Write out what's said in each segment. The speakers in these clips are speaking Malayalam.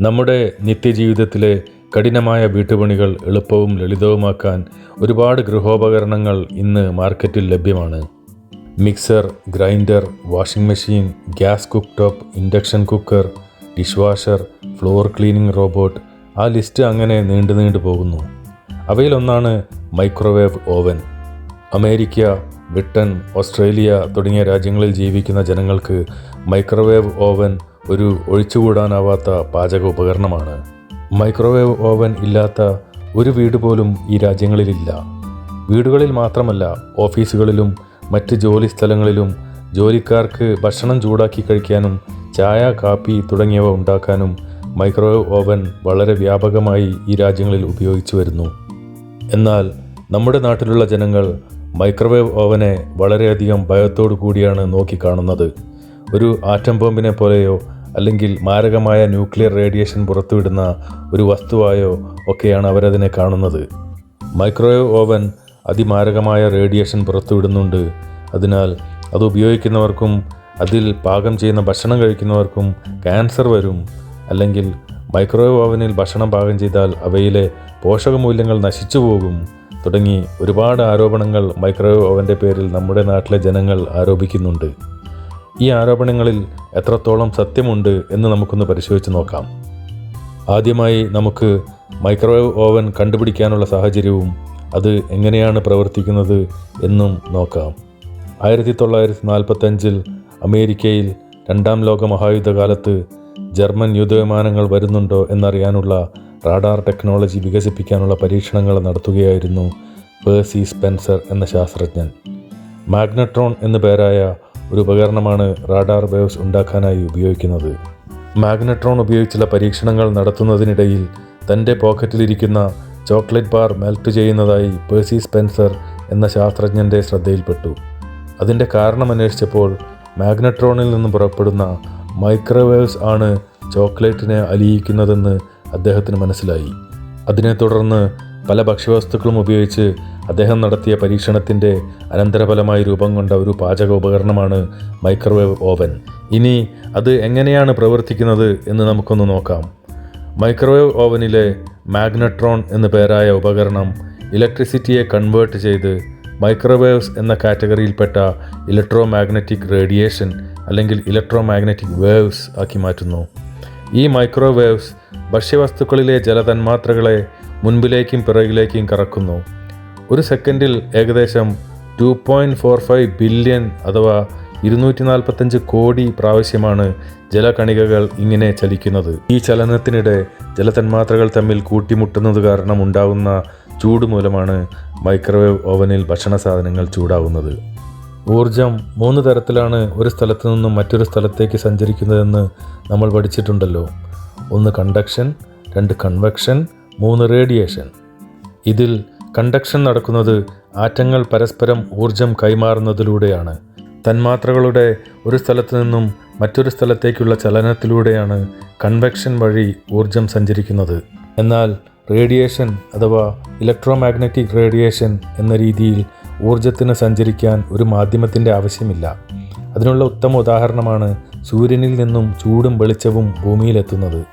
നമ്മുടെ നിത്യജീവിതത്തിലെ കഠിനമായ വീട്ടുപണികൾ എളുപ്പവും ലളിതവുമാക്കാൻ ഒരുപാട് ഗൃഹോപകരണങ്ങൾ ഇന്ന് മാർക്കറ്റിൽ ലഭ്യമാണ്. Mixer grinder washing machine gas cook top induction cooker dish washer floor cleaning robot ആ ലിസ്റ്റ് അങ്ങനെ നീണ്ടു നീണ്ടു പോകുന്നു. അവയിലൊന്നാണ് microwave oven. America Britain Australia തുടങ്ങിയ രാജ്യങ്ങളിൽ ജീവിക്കുന്ന ജനങ്ങൾക്ക് മൈക്രോവേവ് ഓവൻ ഒരു ഒഴിച്ചുകൂടാനാവാത്ത പാചക ഉപകരണമാണ് മൈക്രോവേവ് ഓവൻ ഇല്ലാത്ത ഒരു വീട് പോലും ഈ രാജ്യങ്ങളിലില്ല. വീടുകളിൽ മാത്രമല്ല ഓഫീസുകളിലും മറ്റ് ജോലി സ്ഥലങ്ങളിലും ജോലിക്കാർക്ക് ഭക്ഷണം ചൂടാക്കി കഴിക്കാനും ചായ കാപ്പി തുടങ്ങിയവ ഉണ്ടാക്കാനും മൈക്രോവേവ് ഓവൻ വളരെ വ്യാപകമായി ഈ രാജ്യങ്ങളിൽ ഉപയോഗിച്ചു വരുന്നു. എന്നാൽ നമ്മുടെ നാട്ടിലുള്ള ജനങ്ങൾ മൈക്രോവേവ് ഓവനെ വളരെയധികം ഭയത്തോടു കൂടിയാണ് നോക്കിക്കാണുന്നത് ഒരു ആറ്റം ബോംബിനെ പോലെയോ അല്ലെങ്കിൽ മാരകമായ ന്യൂക്ലിയർ റേഡിയേഷൻ പുറത്തുവിടുന്ന ഒരു വസ്തുവായോ ഒക്കെയാണ് അവരതിനെ കാണുന്നത്. മൈക്രോവേവ് ഓവൻ അതിമാരകമായ റേഡിയേഷൻ പുറത്തുവിടുന്നുണ്ട്. അതിനാൽ അത് ഉപയോഗിക്കുന്നവർക്കും അതിൽ പാകം ചെയ്യുന്ന ഭക്ഷണം കഴിക്കുന്നവർക്കും ക്യാൻസർ വരും. അല്ലെങ്കിൽ മൈക്രോവേവ് ഓവനിൽ ഭക്ഷണം പാകം ചെയ്താൽ അവയിലെ പോഷകമൂല്യങ്ങൾ നശിച്ചു പോകും. തുടങ്ങി ഒരുപാട് ആരോപണങ്ങൾ മൈക്രോവേവ് ഓവന്റെ പേരിൽ നമ്മുടെ നാട്ടിലെ ജനങ്ങൾ ആരോപിക്കുന്നുണ്ട്. ഈ ആരോപണങ്ങളിൽ എത്രത്തോളം സത്യമുണ്ട് എന്ന് നമുക്കൊന്ന് പരിശോധിച്ച് നോക്കാം. ആദ്യമായി നമുക്ക് മൈക്രോവേവ് ഓവൻ കണ്ടുപിടിക്കാനുള്ള സാഹചര്യവും അത് എങ്ങനെയാണ് പ്രവർത്തിക്കുന്നത് എന്നും നോക്കാം. ആയിരത്തി തൊള്ളായിരത്തി നാൽപ്പത്തഞ്ചിൽ അമേരിക്കയിൽ രണ്ടാം ലോക മഹായുദ്ധകാലത്ത് ജർമ്മൻ യുദ്ധവിമാനങ്ങൾ വരുന്നുണ്ടോ എന്നറിയാനുള്ള റാഡാർ ടെക്നോളജി വികസിപ്പിക്കാനുള്ള പരീക്ഷണങ്ങൾ നടത്തുകയായിരുന്നു പേഴ്സി സ്പെൻസർ എന്ന ശാസ്ത്രജ്ഞൻ. മാഗ്നട്രോൺ എന്നു പേരായ ഒരു ഉപകരണമാണ് റാഡാർ വേവ്സ് ഉണ്ടാക്കാനായി ഉപയോഗിക്കുന്നത്. മാഗ്നട്രോൺ ഉപയോഗിച്ചുള്ള പരീക്ഷണങ്ങൾ നടത്തുന്നതിനിടയിൽ തന്റെ പോക്കറ്റിലിരിക്കുന്ന ചോക്ലേറ്റ് ബാർ മെൽറ്റ് ചെയ്യുന്നതായി പേഴ്സി സ്പെൻസർ എന്ന ശാസ്ത്രജ്ഞന്റെ ശ്രദ്ധയിൽപ്പെട്ടു. അതിന്റെ കാരണം അന്വേഷിച്ചപ്പോൾ മാഗ്നട്രോണിൽ നിന്ന് പുറപ്പെടുന്ന മൈക്രോവേവ്സ് ആണ് ചോക്ലേറ്റിനെ അലിയിക്കുന്നതെന്ന് അദ്ദേഹത്തിന് മനസ്സിലായി. അതിനെ തുടർന്ന് പല ഭക്ഷ്യവസ്തുക്കളും ഉപയോഗിച്ച് അദ്ദേഹം നടത്തിയ പരീക്ഷണത്തിന്റെ അനന്തരഫലമായി രൂപം കൊണ്ട ഒരു പാചക ഉപകരണമാണ് മൈക്രോവേവ് ഓവൻ. ഇനി അത് എങ്ങനെയാണ് പ്രവർത്തിക്കുന്നത് എന്ന് നമുക്കൊന്ന് നോക്കാം. മൈക്രോവേവ് ഓവനിലെ മാഗ്നട്രോൺ എന്നു പേരായ ഉപകരണം ഇലക്ട്രിസിറ്റിയെ കൺവേർട്ട് ചെയ്ത് മൈക്രോവേവ്സ് എന്ന കാറ്റഗറിയിൽപ്പെട്ട ഇലക്ട്രോ മാഗ്നറ്റിക് റേഡിയേഷൻ അല്ലെങ്കിൽ ഇലക്ട്രോ മാഗ്നറ്റിക് വേവ്സ് ആക്കി മാറ്റുന്നു. ഈ മൈക്രോവേവ്സ് ഭക്ഷ്യവസ്തുക്കളിലെ ജലതന്മാത്രകളെ മുൻപിലേക്കും പിറകിലേക്കും കറക്കുന്നു. ഒരു സെക്കൻഡിൽ ഏകദേശം two point four five billion അഥവാ ഇരുന്നൂറ്റി നാൽപ്പത്തഞ്ച് കോടി പ്രാവശ്യമാണ് ജലകണികകൾ ഇങ്ങനെ ചലിക്കുന്നത്. ഈ ചലനത്തിനിടെ ജലതന്മാത്രകൾ തമ്മിൽ കൂട്ടിമുട്ടുന്നത് കാരണം ഉണ്ടാകുന്ന ചൂട് മൂലമാണ് മൈക്രോവേവ് ഓവനിൽ ഭക്ഷണ സാധനങ്ങൾ ചൂടാവുന്നത്. ഊർജം മൂന്ന് തരത്തിലാണ് ഒരു സ്ഥലത്തു നിന്നും മറ്റൊരു സ്ഥലത്തേക്ക് സഞ്ചരിക്കുന്നതെന്ന് നമ്മൾ പഠിച്ചിട്ടുണ്ടല്ലോ. ഒന്ന് കണ്ടക്ഷൻ രണ്ട് കൺവെക്ഷൻ മൂന്ന് റേഡിയേഷൻ. ഇതിൽ കണ്ടക്ഷൻ നടക്കുന്നത് ആറ്റങ്ങൾ പരസ്പരം ഊർജം കൈമാറുന്നതിലൂടെയാണ്. തന്മാത്രകളുടെ ഒരു സ്ഥലത്തു നിന്നും മറ്റൊരു സ്ഥലത്തേക്കുള്ള ചലനത്തിലൂടെയാണ് കൺവെക്ഷൻ വഴി ഊർജം സഞ്ചരിക്കുന്നത്. എന്നാൽ റേഡിയേഷൻ അഥവാ ഇലക്ട്രോ മാഗ്നറ്റിക് റേഡിയേഷൻ എന്ന രീതിയിൽ ഊർജത്തിന് സഞ്ചരിക്കാൻ ഒരു മാധ്യമത്തിന്റെ ആവശ്യമില്ല. അതിനുള്ള ഉത്തമ ഉദാഹരണമാണ് സൂര്യനിൽ നിന്നും ചൂടും വെളിച്ചവും ഭൂമിയിലെത്തുന്നത്.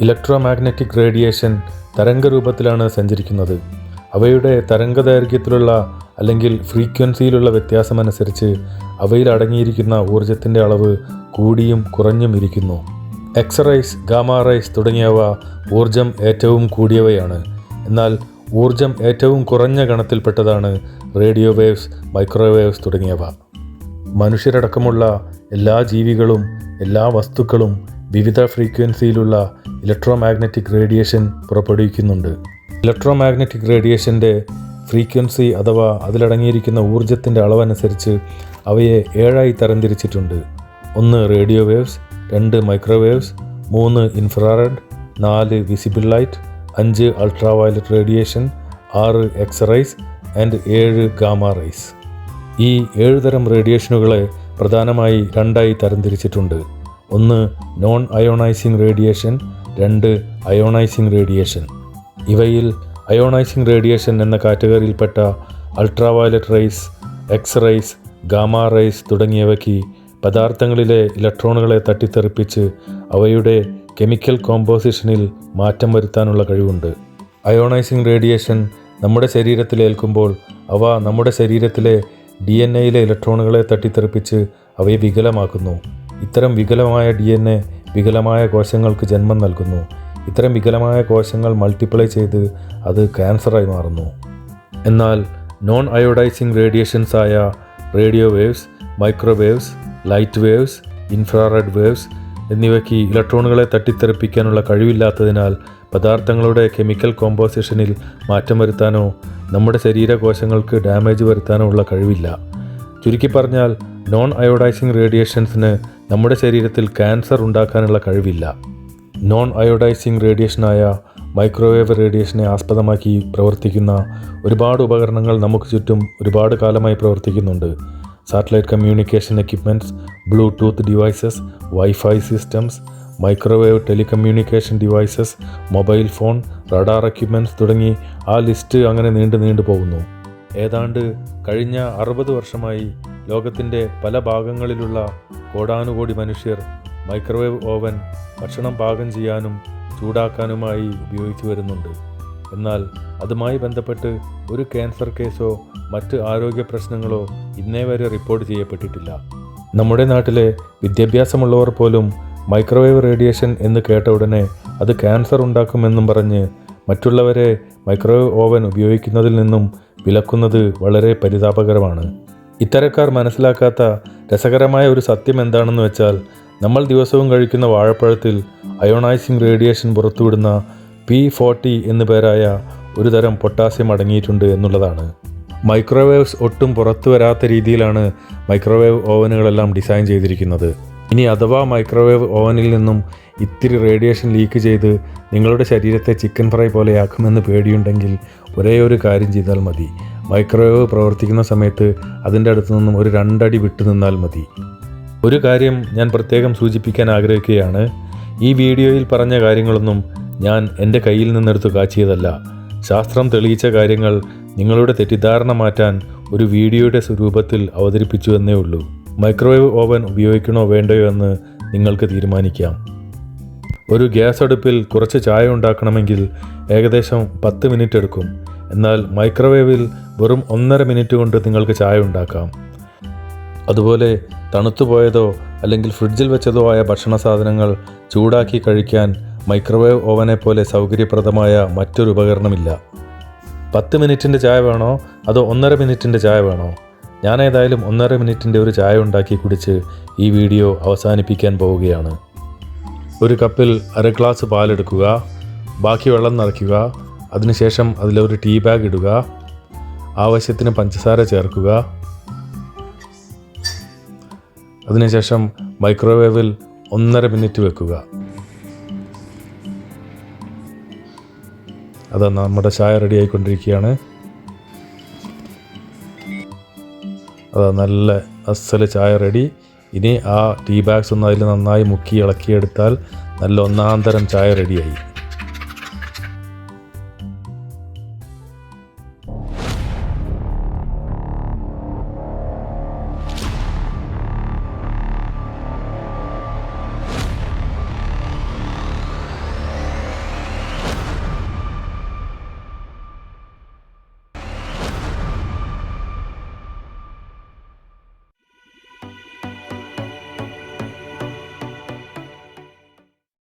ഇലക്ട്രോ മാഗ്നറ്റിക് റേഡിയേഷൻ തരംഗരൂപത്തിലാണ് സഞ്ചരിക്കുന്നത്. അവയുടെ തരംഗദൈർഘ്യത്തിലുള്ള അല്ലെങ്കിൽ ഫ്രീക്വൻസിയിലുള്ള വ്യത്യാസമനുസരിച്ച് അവയിൽ അടങ്ങിയിരിക്കുന്ന ഊർജത്തിന്റെ അളവ് കൂടിയും കുറഞ്ഞും ഇരിക്കുന്നു. എക്സറൈസ് ഗാമാറൈസ് തുടങ്ങിയവ ഊർജം ഏറ്റവും കൂടിയവയാണ്. എന്നാൽ ഊർജം ഏറ്റവും കുറഞ്ഞ ഗണത്തിൽപ്പെട്ടതാണ് റേഡിയോ വേവ്സ് മൈക്രോവേവ്സ് തുടങ്ങിയവ. മനുഷ്യരടക്കമുള്ള എല്ലാ ജീവികളും എല്ലാ വസ്തുക്കളും വിവിധ ഫ്രീക്വൻസിയിലുള്ള ഇലക്ട്രോമാഗ്നറ്റിക് റേഡിയേഷൻ പുറപ്പെടുവിക്കുന്നുണ്ട്. ഇലക്ട്രോ മാഗ്നറ്റിക് റേഡിയേഷന്റെ ഫ്രീക്വൻസി അഥവാ അതിലടങ്ങിയിരിക്കുന്ന ഊർജത്തിന്റെ അളവനുസരിച്ച് അവയെ ഏഴായി തരംതിരിച്ചിട്ടുണ്ട്. ഒന്ന് റേഡിയോ വേവ്സ് രണ്ട് മൈക്രോവേവ്സ് മൂന്ന് ഇൻഫ്രാറെഡ് നാല് വിസിബിൾ ലൈറ്റ് അഞ്ച് അൾട്രാവയലറ്റ് റേഡിയേഷൻ ആറ് എക്സറൈസ് ആൻഡ് ഏഴ് ഗാമ റൈസ്. ഈ ഏഴ് തരം റേഡിയേഷനുകളെ പ്രധാനമായി രണ്ടായി തരംതിരിച്ചിട്ടുണ്ട്. ഒന്ന് നോൺ അയോണൈസിംഗ് റേഡിയേഷൻ രണ്ട് അയോണൈസിംഗ് റേഡിയേഷൻ. ഇവയിൽ അയോണൈസിംഗ് റേഡിയേഷൻ എന്ന കാറ്റഗറിയിൽപ്പെട്ട ultraviolet rays X rays gamma rays തുടങ്ങിയവയ്ക്ക് പദാർത്ഥങ്ങളിലെ ഇലക്ട്രോണുകളെ തട്ടിത്തെറിപ്പിച്ച് അവയുടെ കെമിക്കൽ കോമ്പോസിഷനിൽ മാറ്റം വരുത്താനുള്ള കഴിവുണ്ട്. അയോണൈസിംഗ് റേഡിയേഷൻ നമ്മുടെ ശരീരത്തിലേൽക്കുമ്പോൾ അവ നമ്മുടെ ശരീരത്തിലെ ഡി എൻ എയിലെ ഇലക്ട്രോണുകളെ തട്ടിത്തെറിപ്പിച്ച് അവയെ വികലമാക്കുന്നു. ഇത്തരം വികലമായ ഡി എൻ എ വികലമായ കോശങ്ങൾക്ക് ജന്മം നൽകുന്നു. ഇത്തരം വികലമായ കോശങ്ങൾ മൾട്ടിപ്ലൈ ചെയ്ത് അത് ക്യാൻസറായി മാറുന്നു. എന്നാൽ നോൺ അയോഡൈസിങ് റേഡിയേഷൻസ് ആയ radio waves microwaves light waves infrared waves എന്നിവയ്ക്ക് ഇലക്ട്രോണുകളെ തട്ടിത്തെറിപ്പിക്കാനുള്ള കഴിവില്ലാത്തതിനാൽ പദാർത്ഥങ്ങളുടെ കെമിക്കൽ കോമ്പോസിഷനിൽ മാറ്റം വരുത്താനോ നമ്മുടെ ശരീരകോശങ്ങൾക്ക് ഡാമേജ് വരുത്താനോ ഉള്ള കഴിവില്ല. ചുരുക്കി പറഞ്ഞാൽ നോൺ അയോഡൈസിങ് റേഡിയേഷൻസിന് നമ്മുടെ ശരീരത്തിൽ ക്യാൻസർ ഉണ്ടാക്കാനുള്ള കഴിവില്ല. നോൺ അയോഡൈസിങ് റേഡിയേഷനായ മൈക്രോവേവ് റേഡിയേഷനെ ആസ്പദമാക്കി പ്രവർത്തിക്കുന്ന ഒരുപാട് ഉപകരണങ്ങൾ നമുക്ക് ചുറ്റും ഒരുപാട് കാലമായി പ്രവർത്തിക്കുന്നുണ്ട്. Satellite communication equipments Bluetooth devices wifi systems microwave telecommunication devices mobile phone radar equipments തുടങ്ങി ആ ലിസ്റ്റ് അങ്ങനെ നീണ്ടു നീണ്ടു പോകുന്നു. ഏതാണ്ട് കഴിഞ്ഞ അറുപത് വർഷമായി ലോകത്തിന്റെ പല ഭാഗങ്ങളിലുള്ള കോടാനുകോടി മനുഷ്യർ മൈക്രോവേവ് ഓവൻ ഭക്ഷണം പാകം ചെയ്യാനും ചൂടാക്കാനുമായി ഉപയോഗിച്ചു വരുന്നുണ്ട്. എന്നാൽ അതുമായി ബന്ധപ്പെട്ട് ഒരു ക്യാൻസർ കേസോ മറ്റ് ആരോഗ്യ പ്രശ്നങ്ങളോ ഇന്നേ വരെ റിപ്പോർട്ട് ചെയ്യപ്പെട്ടിട്ടില്ല. നമ്മുടെ നാട്ടിലെ വിദ്യാഭ്യാസമുള്ളവർ പോലും മൈക്രോവേവ് റേഡിയേഷൻ എന്ന് കേട്ട ഉടനെ അത് ക്യാൻസർ ഉണ്ടാക്കുമെന്നും പറഞ്ഞ് മറ്റുള്ളവരെ മൈക്രോവേവ് ഓവൻ ഉപയോഗിക്കുന്നതിൽ നിന്നും വിലക്കുന്നത് വളരെ പരിതാപകരമാണ്. ഇത്തരക്കാർ മനസ്സിലാക്കാത്ത രസകരമായ ഒരു സത്യം എന്താണെന്ന് വെച്ചാൽ നമ്മൾ ദിവസവും കഴിക്കുന്ന വാഴപ്പഴത്തിൽ അയോണൈസിങ് റേഡിയേഷൻ പുറത്തുവിടുന്ന പി ഫോർട്ടി എന്നു പേരായ ഒരു തരം പൊട്ടാസ്യം അടങ്ങിയിട്ടുണ്ട് എന്നുള്ളതാണ്. മൈക്രോവേവ്സ് ഒട്ടും പുറത്തു വരാത്ത രീതിയിലാണ് മൈക്രോവേവ് ഓവനുകളെല്ലാം ഡിസൈൻ ചെയ്തിരിക്കുന്നത്. ഇനി അഥവാ മൈക്രോവേവ് ഓവനിൽ നിന്നും ഇത്തിരി റേഡിയേഷൻ ലീക്ക് ചെയ്ത് നിങ്ങളുടെ ശരീരത്തെ ചിക്കൻ ഫ്രൈ പോലെയാക്കുമെന്ന് പേടിയുണ്ടെങ്കിൽ ഒരേ ഒരു കാര്യം ചെയ്താൽ മതി. മൈക്രോവേവ് പ്രവർത്തിക്കുന്ന സമയത്ത് അതിന്റെ അടുത്തു നിന്നും ഒരു രണ്ടടി വിട്ടു നിന്നാൽ മതി. ഒരു കാര്യം ഞാൻ പ്രത്യേകം സൂചിപ്പിക്കാൻ ആഗ്രഹിക്കുകയാണ്. ഈ വീഡിയോയിൽ പറഞ്ഞ കാര്യങ്ങളൊന്നും ഞാൻ എന്റെ കയ്യിൽ നിന്നെടുത്ത് കാച്ചിയതല്ല. ശാസ്ത്രം തെളിയിച്ച കാര്യങ്ങൾ നിങ്ങളുടെ തെറ്റിദ്ധാരണ മാറ്റാൻ ഒരു വീഡിയോയുടെ സ്വരൂപത്തിൽ അവതരിപ്പിച്ചു എന്നേ ഉള്ളൂ. മൈക്രോവേവ് ഓവൻ ഉപയോഗിക്കണോ വേണ്ടയോ എന്ന് നിങ്ങൾക്ക് തീരുമാനിക്കാം. ഒരു ഗ്യാസ് അടുപ്പിൽ കുറച്ച് ചായ ഉണ്ടാക്കണമെങ്കിൽ ഏകദേശം പത്ത് മിനിറ്റ് എടുക്കും. എന്നാൽ മൈക്രോവേവിൽ വെറും ഒന്നര മിനിറ്റ് കൊണ്ട് നിങ്ങൾക്ക് ചായ ഉണ്ടാക്കാം. അതുപോലെ തണുത്തുപോയതോ അല്ലെങ്കിൽ ഫ്രിഡ്ജിൽ വെച്ചതോ ആയ ഭക്ഷണ സാധനങ്ങൾ ചൂടാക്കി കഴിക്കാൻ മൈക്രോവേവ് ഓവനെ പോലെ സൗകര്യപ്രദമായ മറ്റൊരു ഉപകരണമില്ല. പത്ത് മിനിറ്റിന്റെ ചായ വേണോ? അതോ ഒന്നര മിനിറ്റിന്റെ ചായ വേണോ? ഞാൻ ഏതായാലും ഒന്നര മിനിറ്റിന്റെ ഒരു ചായ ഉണ്ടാക്കി കുടിച്ച് ഈ വീഡിയോ അവസാനിപ്പിക്കാൻ പോവുകയാണ്. ഒരു കപ്പിൽ അര ഗ്ലാസ് പാലെടുക്കുക ബാക്കി വെള്ളം നിറയ്ക്കുക അതിനുശേഷം അതിലൊരു ടീ ബാഗ് ഇടുക ആവശ്യത്തിന് പഞ്ചസാര ചേർക്കുക അതിനുശേഷം മൈക്രോവേവിൽ ഒന്നര മിനിറ്റ് വെക്കുക. അത് നമ്മുടെ ചായ റെഡി ആയിക്കൊണ്ടിരിക്കുകയാണ്. അത് നല്ല അസൽ ചായ റെഡി ഇനി ആ ടീ ബാഗ്സ് ഒന്ന് അതിൽ നന്നായി മുക്കി ഇളക്കിയെടുത്താൽ നല്ല ഒന്നാം തരം ചായ റെഡിയായി